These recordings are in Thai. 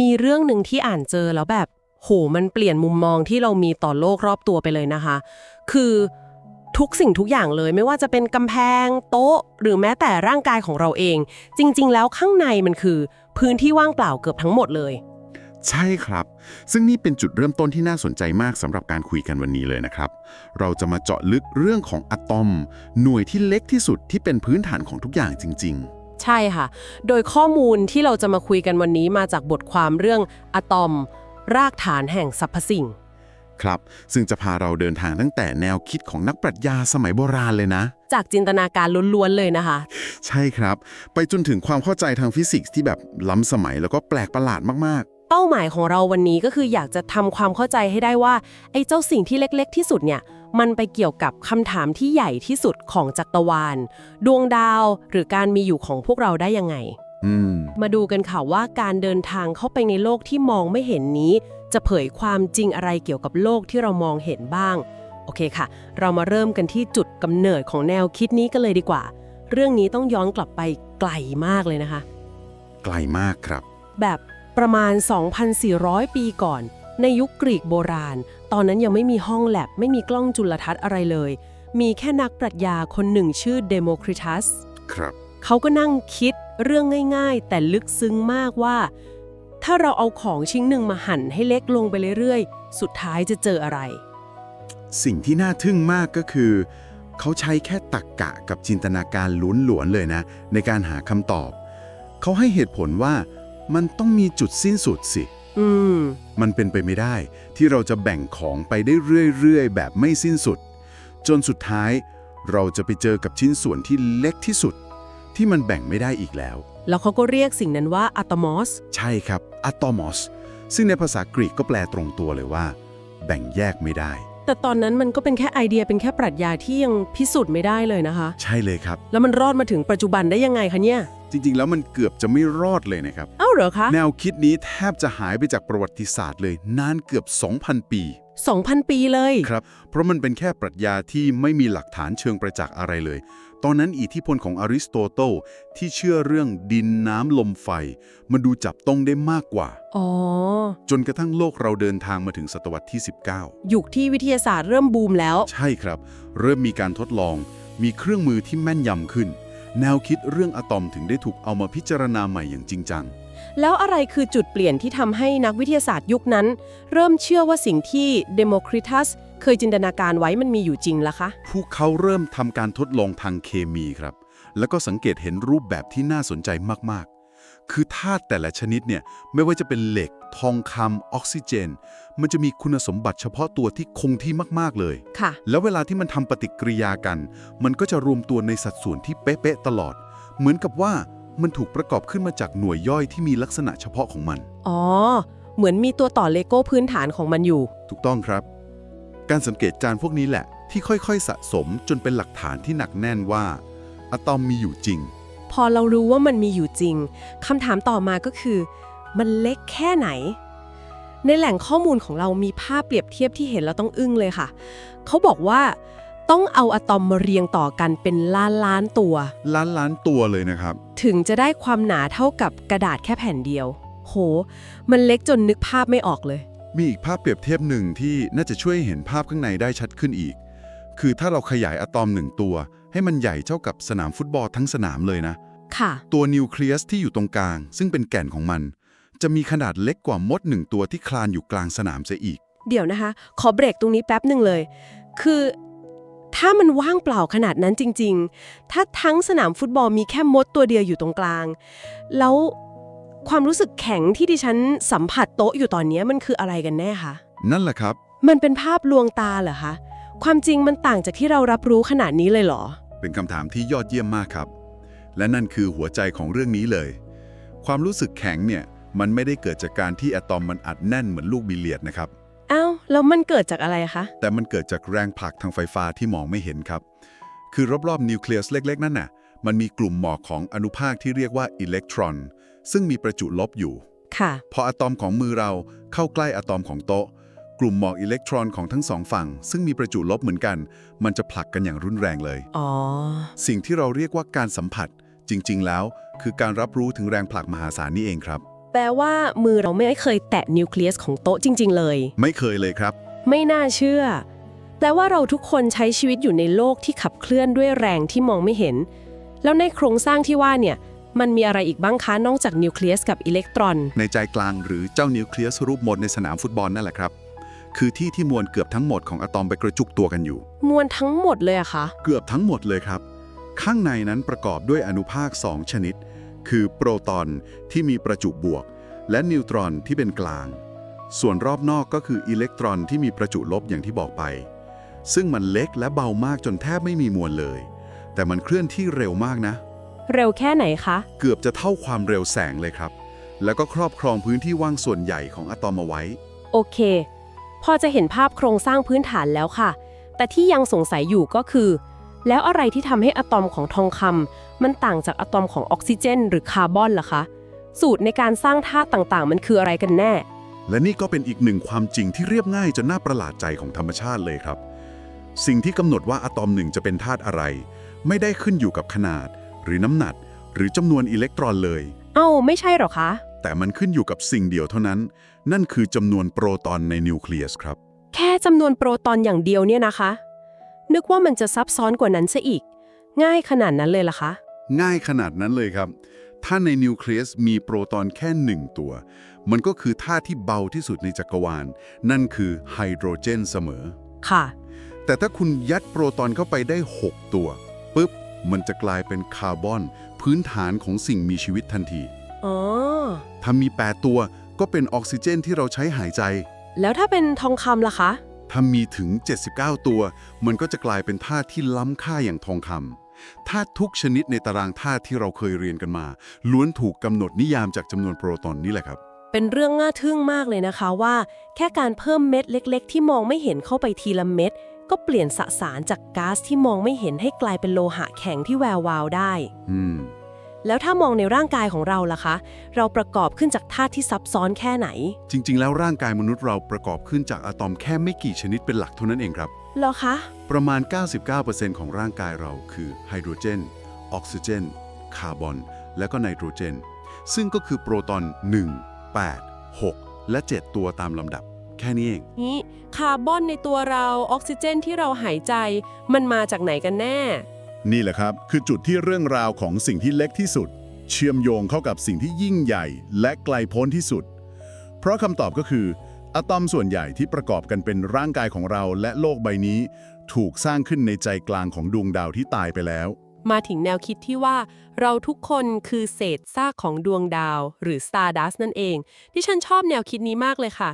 มีเรื่องหนึ่งที่อ่านเจอแล้วแบบ โห มันเปลี่ยนมุมมองที่เรามีต่อโลกรอบตัวไปเลยนะคะ คือทุกสิ่งทุกอย่างเลยไม่ว่าจะเป็นกำแพง โต๊ะ หรือแม้แต่ร่างกายของเราเอง จริง ๆ แล้วข้างในมันคือ พื้นที่ว่างเปล่าเกือบทั้งหมดเลย ใช่ครับ ซึ่งนี่เป็นจุดเริ่มต้นที่น่าสนใจมากสำหรับการคุยกันวันนี้เลยนะครับ เราจะมาเจาะลึกเรื่องของอะตอม หน่วยที่เล็กที่สุดที่เป็นพื้นฐานของทุกอย่างจริง ๆ ใช่ค่ะ โดยข้อมูลที่เราจะมาคุยกันวันนี้มาจากบทความเรื่องอะตอม รากฐานแห่งสรรพสิ่งๆครับ ซึ่งจะพาเราเดินทางตั้งแต่แนวคิดของนักปรัชญาสมัยโบราณเลยนะ จากจินตนาการล้วนๆเลยนะคะ ใช่ครับ ไปจนถึงความเข้าใจทางฟิสิกส์ที่แบบล้ำสมัยแล้วก็แปลกประหลาดมากเป้าหมายของเราวันนี้ก็คืออยากจะทำความเข้าใจให้ได้ว่าไอ้เจ้าสิ่งที่เล็ก ๆ ที่สุดเนี่ย มันไปเกี่ยวกับคำถามที่ใหญ่ที่สุดของจักรวาล ดวงดาวหรือการมีอยู่ของพวกเราได้ยังไงๆอืมมาดูกันค่ะว่าการเดินทางเข้าไปในโลกที่มองไม่เห็นนี้ จะเผยความจริงอะไรเกี่ยวกับโลกที่เรามองเห็นบ้าง โอเคค่ะ เรามาเริ่มกันที่จุดกำเนิดของแนวคิดนี้กันเลยดีกว่า เรื่องนี้ต้องย้อนกลับไปไกลมากเลยนะคะ ไกลมากครับ แบบประมาณ 2,400 ปีก่อน ในยุคกรีกโบราณ ตอนนั้นยังไม่มีห้องแลบไม่มีกล้องจุลทรรศน์อะไรเลย มีแค่นักปรัชญาคนหนึ่งชื่อเดโมคริทัสครับ เขาก็นั่งคิดเรื่องง่าย ๆ แต่ลึกซึ้งมากว่า ถ้าเราเอาของชิ้นหนึ่งมาหั่นให้เล็กลงไปเรื่อยๆ สุดท้ายจะเจออะไร สิ่งที่น่าทึ่งมากก็คือ เขาใช้แค่ตักกะกับจินตนาการล้วนๆเลยนะ ในการหาคำตอบ เขาให้เหตุผลว่ามันต้องมีจุดสิ้นสุดสิ อืม มันเป็นไปไม่ได้ ที่เราจะแบ่งของไปได้เรื่อยๆ แบบไม่สิ้นสุด จนสุดท้าย เราจะไปเจอกับชิ้นส่วนที่เล็กที่สุด ที่มันแบ่งไม่ได้อีกแล้ว แล้วเขาก็เรียกสิ่งนั้นว่าอะตอมอส ใช่ครับอะตอมอส ซึ่งในภาษากรีกก็แปลตรงตัวเลยว่า แบ่งแยกไม่ได้ แต่ตอนนั้นมันก็เป็นแค่ไอเดียเป็นแค่ปรัชญาที่ยังพิสูจน์ไม่ได้เลยนะคะ ใช่เลยครับ แล้วมันรอดมาถึงปัจจุบันได้ยังไงคะเนี่ย จริงๆ แล้วมันเกือบจะไม่รอดเลยนะครับ เอ้าเหรอคะ แนวคิดนี้แทบจะหายไปจากประวัติศาสตร์เลย นานเกือบ 2,000 ปี 2,000 ปีเลย ครับ เพราะมันเป็นแค่ปรัชญาที่ไม่มีหลักฐานเชิงประจักษ์อะไรเลย ตอนนั้นอิทธิพลของอริสโตเติลที่เชื่อเรื่องดินน้ำลมไฟ มันดูจับต้องได้มากกว่า อ๋อ จนกระทั่งโลกเราเดินทางมาถึงศตวรรษที่ยุคที่วิทยาศาสตร์เริ่มบูมแล้ว19ใช่ครับ เริ่มมีการทดลอง มีเครื่องมือที่แม่นยำขึ้น แนวคิดเรื่องอะตอมถึงได้ถูกเอามาพิจารณาใหม่อย่างจริงจังแล้วอะไรคือจุดเปลี่ยนที่ทำให้นักวิทยาศาสตร์ยุคนั้น เริ่มเชื่อว่าสิ่งที่เดโมคริทัส เคยจินตนาการไว้มันมีอยู่จริงล่ะคะ พวกเขาเริ่มทำการทดลองทางเคมีครับ แล้วก็สังเกตเห็นรูปแบบที่น่าสนใจมากๆ คือธาตุแต่ละชนิดเนี่ยไม่ว่าจะเป็นเหล็ก ทองคำออกซิเจน มันจะมีคุณสมบัติเฉพาะตัวที่คงที่มากๆเลย ค่ะ แล้วเวลาที่มันทำปฏิกิริยากัน มันก็จะรวมตัวในสัดส่วนที่เป๊ะๆตลอด เหมือนกับว่ามันถูกประกอบขึ้นมาจากหน่วยย่อยที่มีลักษณะเฉพาะของมัน อ๋อ เหมือนมีตัวต่อเลโก้พื้นฐานของมันอยู่ ถูกต้องครับ การสังเกตจานพวกนี้แหละ ที่ค่อยๆ สะสมจนเป็นหลักฐานที่หนักแน่นว่า อะตอมมีอยู่จริง พอเรารู้ว่ามันมีอยู่จริงคำถามต่อมาก็คือ มันเล็กแค่ไหน ในแหล่งข้อมูลของเรามีภาพเปรียบเทียบที่เห็นแล้วต้องอึ้งเลยค่ะ เขาบอกว่าต้องเอาอะตอมมาเรียงต่อกันเป็นล้านล้านๆตัว ล้านล้านตัวเลยนะครับ ถึงจะได้ความหนาเท่ากับกระดาษแค่แผ่นเดียว โห มันเล็กจนนึกภาพไม่ออกเลย มีอีกภาพเปรียบเทียบหนึ่งที่น่าจะช่วยให้เห็นภาพข้างในได้ชัดขึ้นอีก คือถ้าเราขยายอะตอมหนึ่งตัว ให้มันใหญ่เท่ากับสนามฟุตบอลทั้งสนามเลยนะ ค่ะ ตัวนิวเคลียสที่อยู่ตรงกลาง ซึ่งเป็นแก่นของมัน จะมีขนาดเล็กกว่ามดหนึ่งตัวที่คลานอยู่กลางสนามเสียอีก เดี๋ยวนะคะ ขอเบรกตรงนี้แป๊บหนึ่งเลย คือ ถ้ามันว่างเปล่าขนาดนั้นจริง ๆ ถ้าทั้งสนามฟุตบอลมีแค่มดตัวเดียวอยู่ตรงกลาง แล้ว ความรู้สึกแข็งที่ดิฉันสัมผัสโต๊ะอยู่ตอนนี้มันคืออะไรกันแน่คะ นั่นแหละครับ มันเป็นภาพลวงตาเหรอคะ ความจริงมันต่างจากที่เรารับรู้ขนาดนี้เลยเหรอ เป็นคำถามที่ยอดเยี่ยมมากครับ และนั่นคือหัวใจของเรื่องนี้เลย ความรู้สึกแข็งเนี่ย มันไม่ได้เกิดจากการที่อะตอมมันอัดแน่นเหมือนลูกบิลเลียดนะครับ อ้าวแล้วมันเกิดจากอะไรคะ แต่มันเกิดจากแรงผลักทางไฟฟ้าที่มองไม่เห็นครับ คือรอบๆนิวเคลียสเล็ก ๆ นั่นน่ะ มันมีกลุ่มหมอกของอนุภาคที่เรียกว่าอิเล็กตรอน ซึ่งมีประจุลบอยู่ ค่ะ พออะตอมของมือเราเข้าใกล้อะตอมของโต๊ะ กลุ่มหมอกอิเล็กตรอนของทั้งสองฝั่ง ซึ่งมีประจุลบเหมือนกัน มันจะผลักกันอย่างรุนแรงเลย อ๋อ สิ่งที่เราเรียกว่าการสัมผัส จริง ๆ แล้ว คือการรับรู้ถึงแรงผลักมหาศาลนี่เองครับลว่ามือเราไม่เคยแตะนิวเคลียสของโต๊ะจริง ๆ เลย ไม่เคยเลยครับ ไม่น่าเชื่อ แปลว่าเราทุกคนใช้ชีวิตอยู่ในโลกที่ขับเคลื่อนด้วยแรงที่มองไม่เห็น แล้วในโครงสร้างที่ว่าเนี่ย มันมีอะไรอีกบ้างคะ นอกจากนิวเคลียสกับอิเล็กตรอน ในใจกลางหรือเจ้านิวเคลียสรูปมนในสนามฟุตบอลนั่นแหละครับ คือที่ที่มวลเกือบทั้งหมดของอะตอมไปกระจุกตัวกันอยู่ มวลทั้งหมดเลยอะคะ เกือบทั้งหมดเลยครับ ข้างในนั้นประกอบด้วยอนุภาค 2 ชนิด คือโปรตอนที่มีประจุบวก และนิวตรอนที่เป็นกลาง ส่วนรอบนอกก็คืออิเล็กตรอนที่มีประจุลบอย่างที่บอกไป ซึ่งมันเล็กและเบามากจนแทบไม่มีมวลเลย แต่มันเคลื่อนที่เร็วมากนะ เร็วแค่ไหนคะ เกือบจะเท่าความเร็วแสงเลยครับ แล้วก็ครอบครองพื้นที่ว่างส่วนใหญ่ของอะตอมเอาไว้ โอเค พอจะเห็นภาพโครงสร้างพื้นฐานแล้วค่ะ แต่ที่ยังสงสัยอยู่ก็คือ แล้วอะไรที่ทำให้อะตอมของทองคำมันต่างจากอะตอมของออกซิเจน หรือคาร์บอนล่ะคะ สูตรในการสร้างธาตุต่างๆ มันคืออะไรกันแน่ และนี่ก็เป็นอีกหนึ่งความจริงที่เรียบง่ายจนน่าประหลาดใจของธรรมชาติเลยครับ สิ่งที่กำหนดว่าอะตอมหนึ่งจะเป็นธาตุอะไร ไม่ได้ขึ้นอยู่กับขนาด หรือน้ำหนัก หรือจำนวนอิเล็กตรอนเลย เอ้า ไม่ใช่หรอคะ แต่มันขึ้นอยู่กับสิ่งเดียวเท่านั้น นั่นคือจำนวนโปรตอนในนิวเคลียสครับ แค่จำนวนโปรตอนอย่างเดียวเนี่ยนะคะ นึกว่ามันจะซับซ้อนกว่านั้นซะอีก ง่ายขนาดนั้นเลยล่ะคะ ง่ายขนาดนั้นเลยครับ ถ้าในนิวเคลียสมีโปรตอนแค่หนึ่งตัว มันก็คือธาตุที่เบาที่สุดในจักรวาล นั่นคือไฮโดรเจนเสมอ ค่ะ แต่ถ้าคุณยัดโปรตอนเข้าไปได้ 6 ตัวปุ๊บ มันจะกลายเป็นคาร์บอน พื้นฐานของสิ่งมีชีวิตทันที อ๋อ ถ้ามี 8 ตัวก็เป็นออกซิเจนที่เราใช้หายใจ แล้วถ้าเป็นทองคำล่ะคะ ถ้ามีถึง 79 ตัว มันก็จะกลายเป็นธาตุที่ล้ำค่าอย่างทองคำธาตุทุกชนิดในตารางธาตุที่เราเคยเรียนกันมา ล้วนถูกกำหนดนิยามจากจำนวนโปรตอนนี่แหละครับ เป็นเรื่องน่าทึ่งมากเลยนะคะว่า แค่การเพิ่มเม็ดเล็ก ๆ ที่มองไม่เห็นเข้าไปทีละเม็ด ก็เปลี่ยนสสารจากก๊าซที่มองไม่เห็นให้กลายเป็นโลหะแข็งที่แวววาวได้ อืม แล้วถ้ามองในร่างกายของเราล่ะคะ เราประกอบขึ้นจากธาตุที่ซับซ้อนแค่ไหน จริง ๆ แล้วร่างกายมนุษย์เราประกอบขึ้นจากอะตอมแค่ไม่กี่ชนิดเป็นหลักเท่านั้นเองครับ เหรอคะ ประมาณ 99%ของร่างกายเราคือไฮโดรเจน ออกซิเจน คาร์บอน และก็ไนโตรเจน ซึ่งก็คือโปรตอน 1 8 6 และ 7 ตัวตามลำดับ แค่นี้เอง นี่คาร์บอนในตัวเราออกซิเจนที่เราหายใจ มันมาจากไหนกันแน่ นี่แหละครับ คือจุดที่เรื่องราวของสิ่งที่เล็กที่สุด เชื่อมโยงเข้ากับสิ่งที่ยิ่งใหญ่ และไกลโพ้นที่สุด เพราะคำตอบก็คืออะตอมส่วนใหญ่ที่ประกอบกันเป็นร่างกายของเราและโลกใบนี้ ถูกสร้างขึ้นในใจกลางของดวงดาวที่ตายไปแล้ว มาถึงแนวคิดที่ว่า เราทุกคนคือเศษซากของดวงดาว หรือ Stardust นั่นเอง ที่ฉันชอบแนวคิดนี้มากเลยค่ะ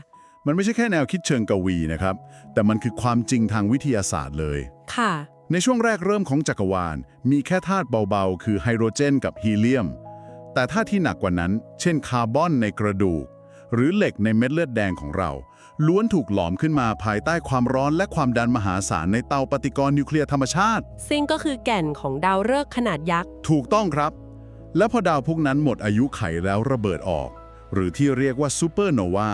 มันไม่ใช่แค่แนวคิดเชิงกวีนะครับ แต่มันคือความจริงทางวิทยาศาสตร์เลย ค่ะ ในช่วงแรกเริ่มของจักรวาล มีแค่ธาตุเบาๆ คือไฮโดรเจนกับฮีเลียม แต่ธาตุที่หนักกว่านั้น เช่นคาร์บอนในกระดูก หรือเหล็กในเม็ดเลือดแดงของเรา ล้วนถูกหลอมขึ้นมาภายใต้ความร้อนและความดันมหาศาลในเตาปฏิกรณ์นิวเคลียร์ธรรมชาติ ซึ่งก็คือแก่นของดาวฤกษ์ขนาดยักษ์ ถูกต้องครับ และพอดาวพวกนั้นหมดอายุไขแล้วระเบิดออก หรือที่เรียกว่าซูเปอร์โนวา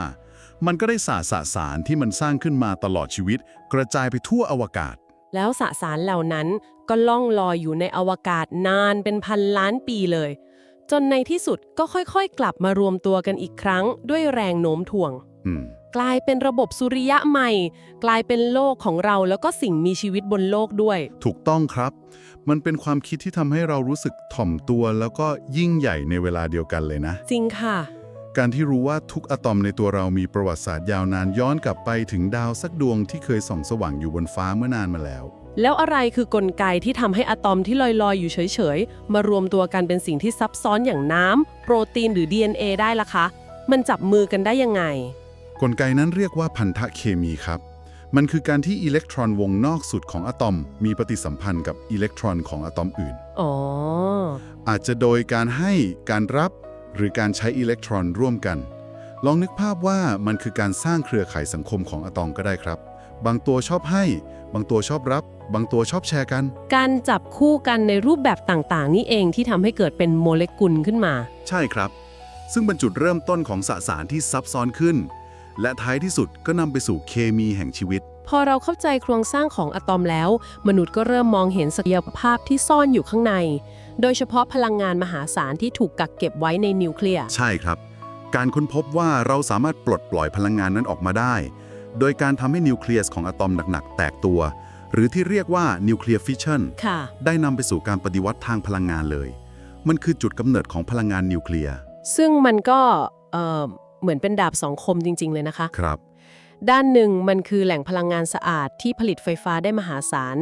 มันก็ได้สาสสารที่มันสร้างขึ้นมาตลอดชีวิต กระจายไปทั่วอวกาศ แล้วสสารเหล่านั้นก็ล่องลอยอยู่ในอวกาศนานเป็นพันล้านปีเลย จนในที่สุดก็ค่อยๆ กลับมารวมตัวกันอีกครั้งด้วยแรงโน้มถ่วงอืมกลายเป็นระบบสุริยะใหม่ กลายเป็นโลกของเราแล้วก็สิ่งมีชีวิตบนโลกด้วย ถูกต้องครับ มันเป็นความคิดที่ทำให้เรารู้สึกถ่อมตัวแล้วก็ยิ่งใหญ่ในเวลาเดียวกันเลยนะ จริงค่ะ การที่รู้ว่าทุกอะตอมในตัวเรามีประวัติศาสตร์ยาวนานย้อนกลับไปถึงดาวสักดวงที่เคยส่องสว่างอยู่บนฟ้าเมื่อนานมาแล้ว แล้วอะไรคือกลไกที่ทำให้อะตอมที่ลอยๆ อยู่เฉยๆ มารวมตัวกันเป็นสิ่งที่ซับซ้อนอย่างน้ำโปรตีนหรือ DNA ได้ล่ะคะ มันจับมือกันได้ยังไง กลไกนั้นเรียกว่าพันธะเคมีครับ มันคือการที่อิเล็กตรอนวงนอกสุดของอะตอม มีปฏิสัมพันธ์กับอิเล็กตรอนของอะตอมอื่น อ๋อ อาจจะโดยการให้การรับ หรือการใช้อิเล็กตรอนร่วมกัน ลองนึกภาพว่ามันคือการสร้างเครือข่ายสังคมของอะตอมก็ได้ครับ บางตัวชอบให้ บางตัวชอบรับ บางตัวชอบแชร์กัน การจับคู่กันในรูปแบบต่างๆ นี่เองที่ทำให้เกิดเป็นโมเลกุลขึ้นมา ใช่ครับ ซึ่งเป็นจุดเริ่มต้นของสสารที่ซับซ้อนขึ้น และท้ายที่สุดก็นำไปสู่เคมีแห่งชีวิต พอเราเข้าใจโครงสร้างของอะตอมแล้ว มนุษย์ก็เริ่มมองเห็นศักยภาพที่ซ่อนอยู่ข้างใน โดยเฉพาะพลังงานมหาศาลที่ถูกกักเก็บไว้ในนิวเคลียร์ ใช่ครับพการค้นพบว่าเราสามารถปลดปล่อยพลังงานนั้นออกมาได้ โดยการทำให้นิวเคลียสของอะตอมหนักๆ แตกตัว หรือที่เรียกว่านิวเคลียร์ฟิชชันค่ะ ได้นำไปสู่การปฏิวัติทางพลังงานเลย มันคือจุดกำเนิดของพลังงานนิวเคลียร์ซึ่งมันก็เอ่อเหมือนเป็นดาบสองคมจริง ๆ เลยนะคะ ครับ ด้านหนึ่งมันคือแหล่งพลังงานสะอาดที่ผลิตไฟฟ้าได้มหาศาล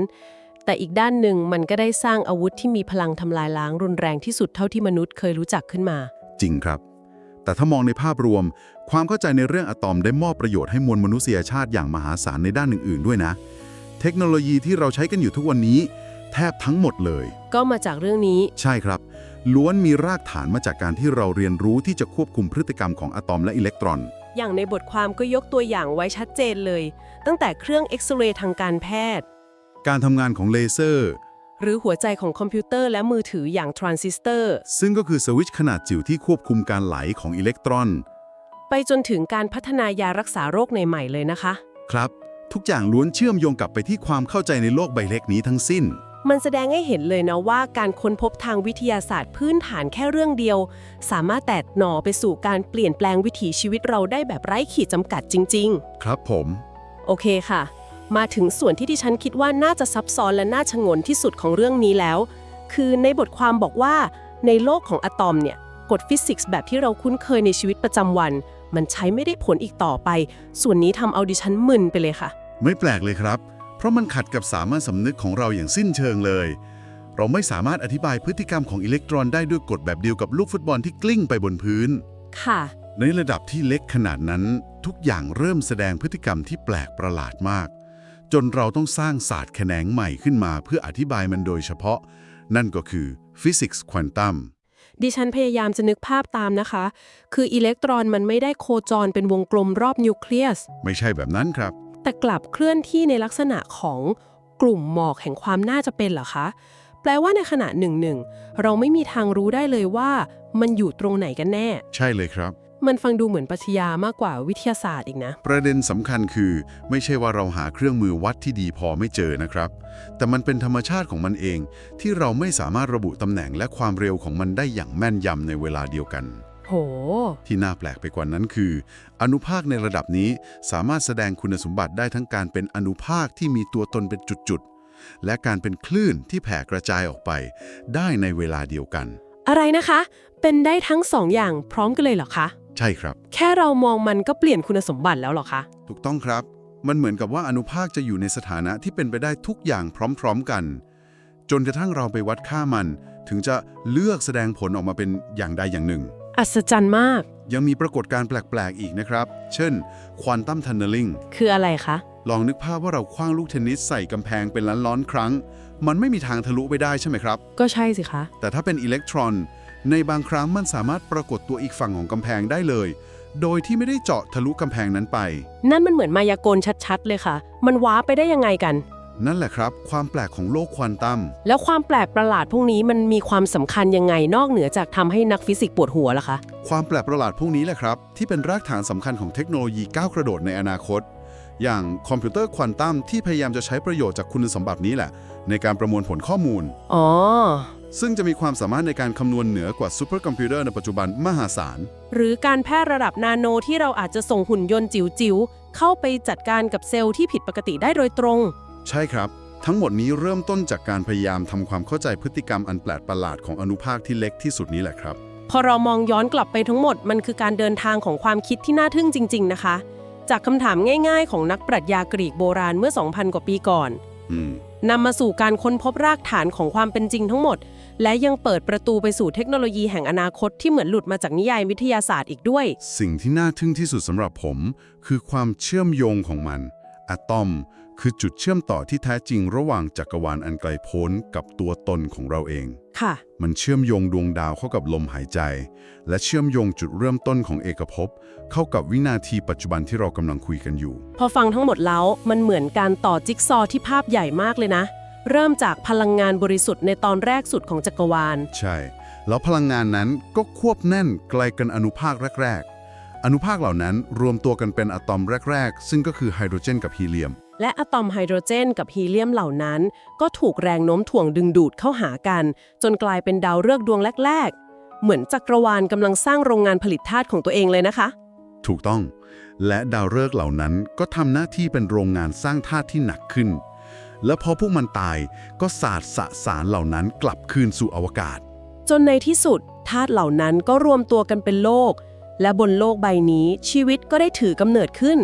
แต่อีกด้านหนึ่งมันก็ได้สร้างอาวุธที่มีพลังทำลายล้างรุนแรงที่สุดเท่าที่มนุษย์เคยรู้จักขึ้นมา จริงครับ แต่ถ้ามองในภาพรวม ความเข้าใจในเรื่องอะตอมได้มอบประโยชน์ให้มวลมนุษยชาติอย่างมหาศาลในด้านอื่นๆ ด้วยนะ เทคโนโลยีที่เราใช้กันอยู่ทุกวันนี้ แทบทั้งหมดเลย ก็มาจากเรื่องนี้ ใช่ครับ ล้วนมีรากฐานมาจากการที่เราเรียนรู้ที่จะควบคุมพฤติกรรมของอะตอมและอิเล็กตรอน อย่างในบทความก็ยกตัวอย่างไว้ชัดเจนเลย ตั้งแต่เครื่องเอ็กซเรย์ทางการแพทย์ การทำงานของเลเซอร์ หรือหัวใจของคอมพิวเตอร์และมือถืออย่างทรานซิสเตอร์ ซึ่งก็คือสวิตช์ขนาดจิ๋วที่ควบคุมการไหลของอิเล็กตรอน ไปจนถึงการพัฒนายารักษาโรคในใหม่เลยนะคะ ครับ ทุกอย่างล้วนเชื่อมโยงกลับไปที่ความเข้าใจในโลกใบเล็กนี้ทั้งสิ้น มันแสดงให้เห็นเลยนะว่าการค้นพบทางวิทยาศาสตร์พื้นฐานแค่เรื่องเดียว สามารถแตกหน่อไปสู่การเปลี่ยนแปลงวิถีชีวิตเราได้แบบไร้ขีดจำกัดจริงครับผมๆโอเคค่ะ มาถึงส่วนที่ที่ฉันคิดว่าน่าจะซับซ้อนและน่าชงนที่สุดของเรื่องนี้แล้ว คือในบทความบอกว่าในโลกของอะตอมเนี่ยกฎฟิสิกส์แบบที่เราคุ้นเคยในชีวิตประจำวัน มันใช้ไม่ได้ผลอีกต่อไป ส่วนนี้ทำเอาดิฉันมึนไปเลยค่ะ ไม่แปลกเลยครับ เพราะมันขัดกับสามัญสำนึกของเราอย่างสิ้นเชิงเลย เราไม่สามารถอธิบายพฤติกรรมของอิเล็กตรอนได้ด้วยกฎแบบเดียวกับลูกฟุตบอลที่กลิ้งไปบนพื้น ค่ะ ในระดับที่เล็กขนาดนั้น ทุกอย่างเริ่มแสดงพฤติกรรมที่แปลกประหลาดมาก จนเราต้องสร้างศาสตร์แขนงใหม่ขึ้นมาเพื่ออธิบายมันโดยเฉพาะ นั่นก็คือฟิสิกส์ควอนตัมดิฉันพยายามจะนึกภาพตามนะคะ คืออิเล็กตรอนมันไม่ได้โคจรเป็นวงกลมรอบนิวเคลียส ไม่ใช่แบบนั้นครับ แต่กลับเคลื่อนที่ในลักษณะของกลุ่มหมอกแห่งความน่าจะเป็นเหรอคะ แปลว่าในขณะหนึ่งหนึ่งเราไม่มีทางรู้ได้เลยว่า มันอยู่ตรงไหนกันแน่ ใช่เลยครับ มันฟังดูเหมือนปรัชญามากกว่าวิทยาศาสตร์อีกนะ ประเด็นสำคัญคือ ไม่ใช่ว่าเราหาเครื่องมือวัดที่ดีพอไม่เจอนะครับ แต่มันเป็นธรรมชาติของมันเอง ที่เราไม่สามารถระบุตำแหน่งและความเร็วของมันได้อย่างแม่นยำในเวลาเดียวกัน โห ที่น่าแปลกไปกว่านั้นคือ อนุภาคในระดับนี้สามารถแสดงคุณสมบัติได้ทั้งการเป็นอนุภาคที่มีตัวตนเป็นจุดๆและการเป็นคลื่นที่แผ่กระจายออกไป ได้ในเวลาเดียวกัน อะไรนะคะ เป็นได้ทั้งสองอย่างพร้อมกันเลยเหรอคะ ใช่ครับ แค่เรามองมันก็เปลี่ยนคุณสมบัติแล้วเหรอคะ ถูกต้องครับ มันเหมือนกับว่าอนุภาคจะอยู่ในสถานะที่เป็นไปได้ทุกอย่างพร้อมๆกัน จนกระทั่งเราไปวัดค่ามัน ถึงจะเลือกแสดงผลออกมาเป็นอย่างใดอย่างหนึ่ง อัศจรรย์มาก ยังมีปรากฏการณ์แปลกๆอีกนะครับ เช่นควอนตัมทันเนลลิงคืออะไรคะ ลองนึกภาพว่าเราคว้างลูกเทนนิสใส่กำแพงเป็นล้านๆครั้ง มันไม่มีทางทะลุไปได้ใช่ไหมครับ ก็ใช่สิคะ แต่ถ้าเป็นอิเล็กตรอน ในบางครั้งมันสามารถปรากฏตัวอีกฝั่งของกำแพงได้เลย โดยที่ไม่ได้เจาะทะลุกำแพงนั้นไป นั่นมันเหมือนมายากลชัดๆ เลยค่ะ มันว้าไปได้ยังไงกัน นั่นแหละครับ ความแปลกของโลกควอนตัม แล้วความแปลกประหลาดพวกนี้มันมีความสำคัญยังไงนอกเหนือจากทำให้นักฟิสิกส์ปวดหัวล่ะคะ ความแปลกประหลาดพวกนี้แหละครับ ที่เป็นรากฐานสำคัญของเทคโนโลยีก้าวกระโดดในอนาคต อย่างคอมพิวเตอร์ควอนตัมที่พยายามจะใช้ประโยชน์จากคุณสมบัตินี้แหละ ในการประมวลผลข้อมูล อ๋อ ซึ่งจะมีความสามารถในการคำนวณเหนือกว่าซูเปอร์คอมพิวเตอร์ในปัจจุบันมหาศาล หรือการแพทย์ระดับนาโนที่เราอาจจะส่งหุ่นยนต์จิ๋วๆ เข้าไปจัดการกับเซลล์ที่ผิดปกติได้โดยตรง ใช่ครับ ทั้งหมดนี้เริ่มต้นจากการพยายามทำความเข้าใจพฤติกรรมอันแปลกประหลาดของอนุภาคที่เล็กที่สุดนี้แหละครับ พอเรามองย้อนกลับไปทั้งหมดมันคือการเดินทางของความคิดที่น่าทึ่งจริง ๆ นะคะ จากคำถามง่าย ๆ ของนักปรัชญากรีกโบราณเมื่อ 2,000 กว่าปีก่อนอืมนำมาสู่การค้นพบรากฐานของความเป็นจริงทั้งหมด และยังเปิดประตูไปสู่เทคโนโลยีแห่งอนาคตที่เหมือนหลุดมาจากนิยายวิทยาศาสตร์อีกด้วย สิ่งที่น่าทึ่งที่สุดสำหรับผม คือความเชื่อมโยงของมัน อะตอม คือจุดเชื่อมต่อที่แท้จริงระหว่างจักรวาลอันไกลโพ้นกับตัวตนของเราเองค่ะ มันเชื่อมโยงดวงดาวเข้ากับลมหายใจ และเชื่อมโยงจุดเริ่มต้นของเอกภพเข้ากับวินาทีปัจจุบันที่เรากำลังคุยกันอยู่ พอฟังทั้งหมดแล้วมันเหมือนการต่อจิ๊กซอว์ที่ภาพใหญ่มากเลยนะ เริ่มจากพลังงานบริสุทธิ์ในตอนแรกสุดของจักรวาล ใช่ แล้วพลังงานนั้นก็ควบแน่นไกลกันอนุภาคแรก ๆ อนุภาคเหล่านั้นรวมตัวกันเป็นอะตอมแรก ๆ ซึ่งก็คือไฮโดรเจนกับฮีเลียม และอะตอมไฮโดรเจนกับฮีเลียมเหล่านั้น ก็ถูกแรงโน้มถ่วงดึงดูดเข้าหากัน จนกลายเป็นดาวฤกษ์ดวงแรก ๆ เหมือนจักรวาลกำลังสร้างโรงงานผลิตธาตุของตัวเองเลยนะคะ ถูกต้อง และดาวฤกษ์เหล่านั้นก็ทำหน้าที่เป็นโรงงานสร้างธาตุที่หนักขึ้น และพอพวกมันตายก็สาดสสารเหล่านั้นกลับคืนสู่อวกาศ จนในที่สุดธาตุเหล่านั้นก็รวมตัวกันเป็นโลก และบนโลกใบนี้ชีวิตก็ได้ถือกำเนิดขึ้น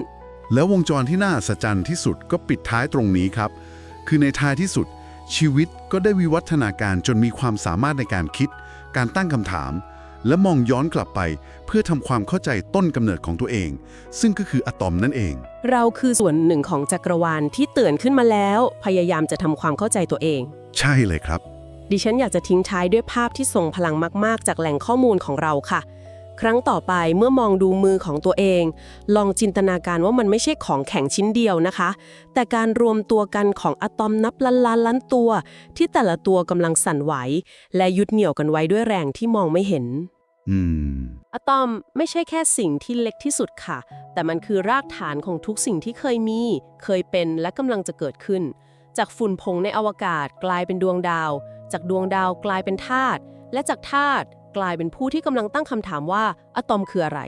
แล้ววงจรที่น่าอัศจรรย์ที่สุดก็ปิดท้ายตรงนี้ครับ คือในท้ายที่สุด ชีวิตก็ได้วิวัฒนาการจนมีความสามารถในการคิด การตั้งคำถาม และมองย้อนกลับไปเพื่อทำความเข้าใจต้นกำเนิดของตัวเอง ซึ่งก็คืออะตอมนั่นเอง เราคือส่วนหนึ่งของจักรวาลที่เตื่นขึ้นมาแล้ว พยายามจะทำความเข้าใจตัวเอง ใช่เลยครับ ดิฉันอยากจะทิ้งท้ายด้วยภาพที่ทรงพลังมาก ๆ จากแหล่งข้อมูลของเราค่ะ ครั้งต่อไปเมื่อมองดูมือของตัวเอง ลองจินตนาการว่ามันไม่ใช่ของแข็งชิ้นเดียวนะคะ แต่การรวมตัวกันของอะตอมนับล้านล้านล้านตัว ที่แต่ละตัวกำลังสั่นไหว และยึดเหนี่ยวกันไว้ด้วยแรงที่มองไม่เห็นอืมอะตอมไม่ใช่แค่สิ่งที่เล็กที่สุดค่ะ แต่มันคือรากฐานของทุกสิ่งที่เคยมี เคยเป็นและกำลังจะเกิดขึ้น จากฝุ่นผงในอวกาศกลายเป็นดวงดาว จากดวงดาวกลายเป็นธาตุและจากธาตุ กลายเป็นผู้ที่กำลังตั้งคำถามว่าอะตอมคืออะไร